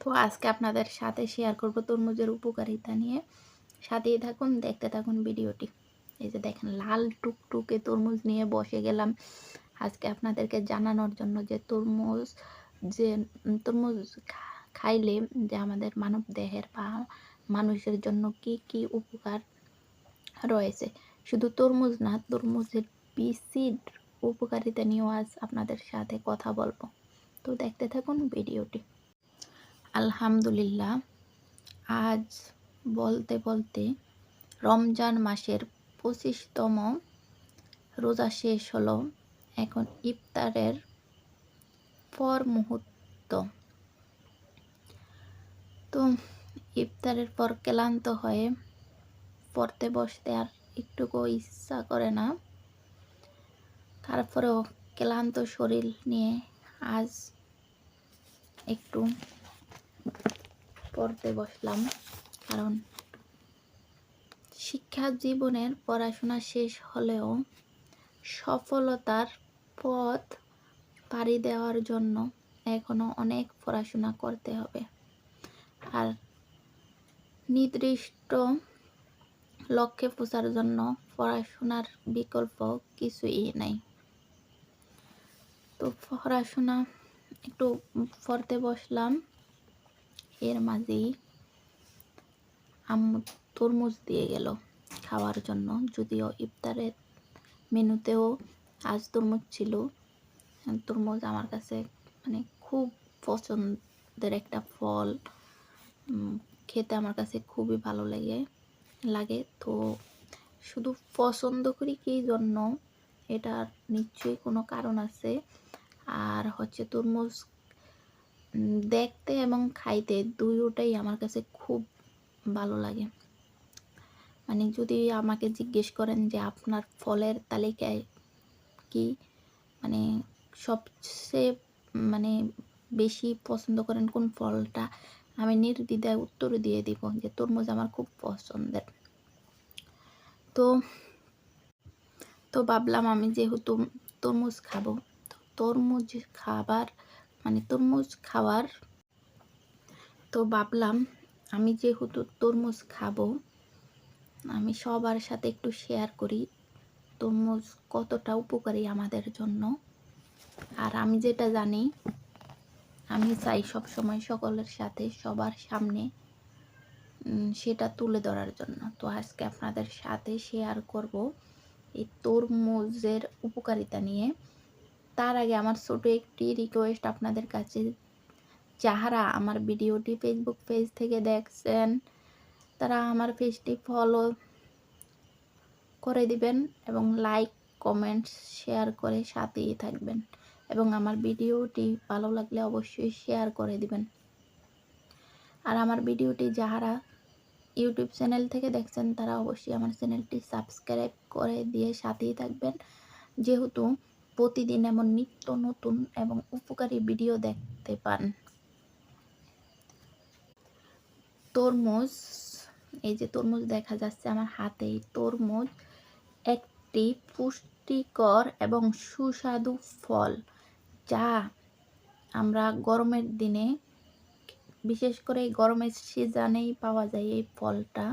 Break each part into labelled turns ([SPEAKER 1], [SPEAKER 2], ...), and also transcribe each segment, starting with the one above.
[SPEAKER 1] তো আজকে আপনাদের সাথে শেয়ার করব তরমুজের উপকারিতা নিয়ে। সাথেই থাকুন, দেখতে থাকুন ভিডিওটি। এই যে দেখেন, লাল টুকটুকে তরমুজ নিয়ে বসে গেলাম। আজকে আপনাদেরকে জানানোর জন্য যে তরমুজ যে তরমুজ খাইলে যে আমাদের মানব দেহের বা মানুষের জন্য কি কি উপকার রয়েছে। শুধু তরমুজ না, তরমুজের বিসিড উপকারিতা নিয়েও আজ আপনাদের সাথে কথা বলব। তো দেখতে থাকুন ভিডিওটি। আলহামদুলিল্লাহ, আজ বলতে বলতে রমজান মাসের পঁচিশতম রোজা শেষ হলো। এখন ইফতারের পর মুহূর্ত। তো ইফতারের পর ক্লান্ত হয়ে পড়তে বসতে আর একটুকু ইচ্ছা করে না। তারপরেও ক্লান্ত শরীর নিয়ে আজ একটু পড়তে বসলাম। কারণ শিক্ষা জীবনের পড়াশোনা শেষ হলেও সফলতার পথ পাড়ি দেওয়ার জন্য এখনও অনেক পড়াশোনা করতে হবে। আর নির্দিষ্ট লক্ষ্যে পৌঁছার জন্য পড়াশোনার বিকল্প কিছুই নাই। তো পড়াশোনা একটু পড়তে বসলাম। এর মাঝেই আম্মু তরমুজ দিয়ে গেল খাওয়ার জন্য। যদিও ইফতারের মেনুতেও আজ তরমুজ ছিল। তরমুজ আমার কাছে মানে খুব পছন্দের একটা ফল। খেতে আমার কাছে খুবই ভালো লাগে লাগে। তো শুধু পছন্দ করি কি জন্য? এটার নিশ্চয়ই কোনো কারণ আছে। আর হচ্ছে তরমুজ দেখতে এবং খাইতে দুইটাই আমার কাছে খুব ভালো লাগে। মানে যদি আমাকে জিজ্ঞেস করেন যে আপনার ফলের তালিকায় কি মানে সবচেয়ে মানে বেশি পছন্দ করেন কোন ফলটা, আমি নির্দ্বিধায় উত্তর দিয়ে দিব যে তরমুজ আমার খুব পছন্দের। তো তো ভাবলাম আমি যেহেতু তরমুজ খাব তরমুজ খাবার মানে তরমুজ খাওয়ার। তো ভাবলাম আমি যেহেতু তরমুজ খাব, আমি সবার সাথে একটু শেয়ার করি তরমুজ কতটা উপকারী আমাদের জন্য। আর আমি যেটা জানি, আমি চাই সব সময় সকলের সাথে সবার সামনে সেটা তুলে ধরার জন্য। তো আজকে আপনাদের সাথে শেয়ার করব এই তরমুজের উপকারিতা নিয়ে। তার আগে আমার ছোট একটি রিকোয়েস্ট আপনাদের কাছে। যাহারা আমার ভিডিওটি ফেসবুক পেজ থেকে দেখছেন, তারা আমার পেজটি ফলো করে দিবেন এবং লাইক কমেন্ট শেয়ার করে সাথেই থাকবেন এবং আমার ভিডিওটি ভালো লাগলে অবশ্যই শেয়ার করে দিবেন। আর আমার ভিডিওটি যাহারা ইউটিউব চ্যানেল থেকে দেখছেন, তারা অবশ্যই আমার চ্যানেলটি সাবস্ক্রাইব করে দিয়ে সাথেই থাকবেন। যেহেতু প্রতিদিন এমন নিত্য নতুন এবং উপকারী ভিডিও দেখতে পান। তরমুজ, এই যে তরমুজ দেখা যাচ্ছে আমার হাতে তরমুজ একটি পুষ্টিকর এবং সুস্বাদু ফল, যা আমরা গরমের দিনে, বিশেষ করে গরমের সিজনেই পাওয়া যায় এই ফলটা।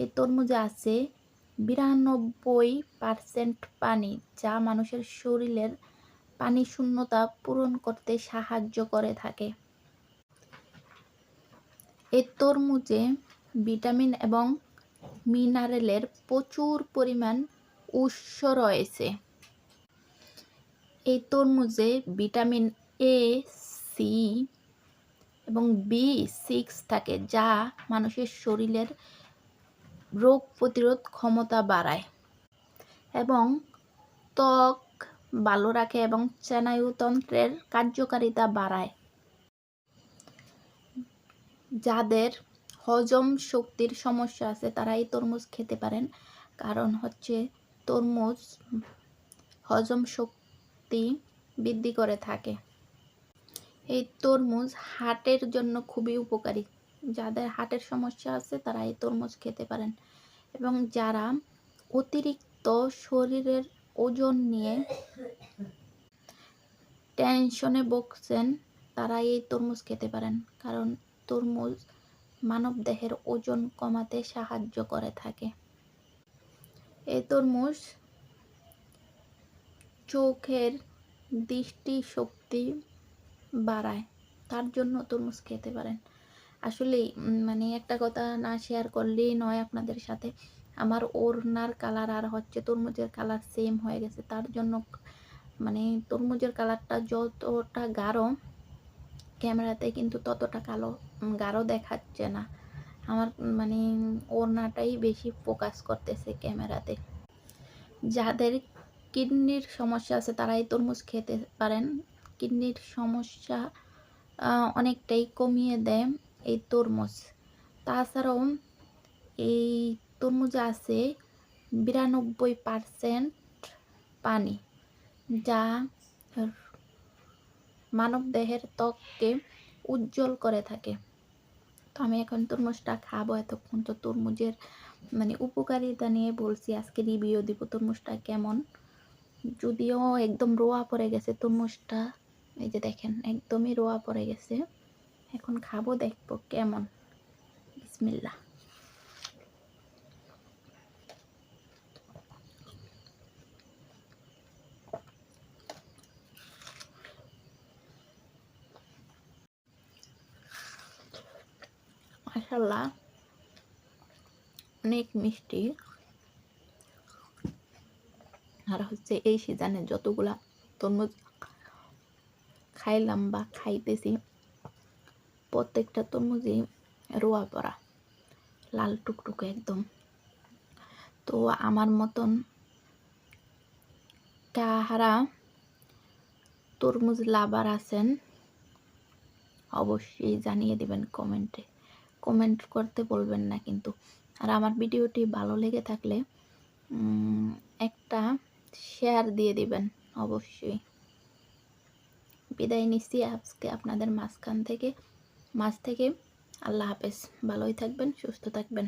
[SPEAKER 1] এই তরমুজে আছে বিরানব্বই পার্সেন্ট পানি যা মানুষের শরীরের পানি শূন্যতা পূরণ করতে সাহায্য করে থাকে। এই তরমুজে ভিটামিন এবং মিনারেলের প্রচুর পরিমাণ উৎস রয়েছে। এই তরমুজে ভিটামিন এ সি এবং বি সিক্স থাকে যা মানুষের শরীরের রোগ প্রতিরোধ ক্ষমতা বাড়ায় এবং ত্বক ভালো রাখে এবং স্নায়ুতন্ত্রের কার্যকারিতা বাড়ায়। যাদের হজম শক্তির সমস্যা আছে তারা এই তরমুজ খেতে পারেন। কারণ হচ্ছে তরমুজ হজম শক্তি বৃদ্ধি করে থাকে। এই তরমুজ হার্টের জন্য খুবই উপকারী। যাদের হার্টের সমস্যা আছে তারা এই তরমুজ খেতে পারেন। এবং যারা অতিরিক্ত শরীরের ওজন নিয়ে টেনশনে বকছেন তারা এই তরমুজ খেতে পারেন। কারণ তরমুজ মানব দেহের ওজন কমাতে সাহায্য করে থাকে। এই তরমুজ চোখের দৃষ্টি শক্তি বাড়ায়, তার জন্য তরমুজ খেতে পারেন। আসলে মানে একটা কথা না শেয়ার করলেই নয় আপনাদের সাথে। আমার ওড়নার কালার আর হচ্ছে তরমুজের কালার সেম হয়ে গেছে। তার জন্য মানে তরমুজের কালারটা যতটা গাঢ়, ক্যামেরাতে কিন্তু ততটা কালো গাঢ় দেখাচ্ছে না। আমার মানে ওড়নাটাই বেশি ফোকাস করতেছে ক্যামেরাতে। যাদের কিডনির সমস্যা আছে তারা এই তরমুজ খেতে পারেন। কিডনির সমস্যা অনেকটাই কমিয়ে দেয়। এই তরমুজ। তাছাড়াও এই তরমুজে আছে বিরানব্বই পারসেন্ট পানি, যা মানব দেহের ত্বককে উজ্জ্বল করে থাকে। তো আমি এখন তরমুজটা খাব এতক্ষণ। তো তরমুজের মানে উপকারিতা নিয়ে বলছি, আজকে রিভিউ দিব তরমুজটা কেমন। যদিও একদম রোয়া পড়ে গেছে তরমুজটা। এই যে দেখেন, একদমই রোয়া পড়ে গেছে। এখন খাব, দেখব কেমন। বিসমিল্লা অনেক মিষ্টি। আর হচ্ছে এই সিজনে যতগুলা তরমুজ খাইলাম বা খাইতেছি প্রত্যেকটা তরমুজই রোয়া পড়া লাল টুকটুকে একদম। তো আমার মতন কাহারা তরমুজ লাভার আছেন, অবশ্যই জানিয়ে দিবেন কমেন্টে। কমেন্ট করতে বলবেন না কিন্তু। আর আমার ভিডিওটি ভালো লেগে থাকলে একটা শেয়ার দিয়ে দিবেন অবশ্যই। বিদায় নিচ্ছি আজকে আপনাদের মাঝখান থেকে। মাঝ থেকে আল্লাহ হাফেজ। ভালোই থাকবেন সুস্থ থাকবেন।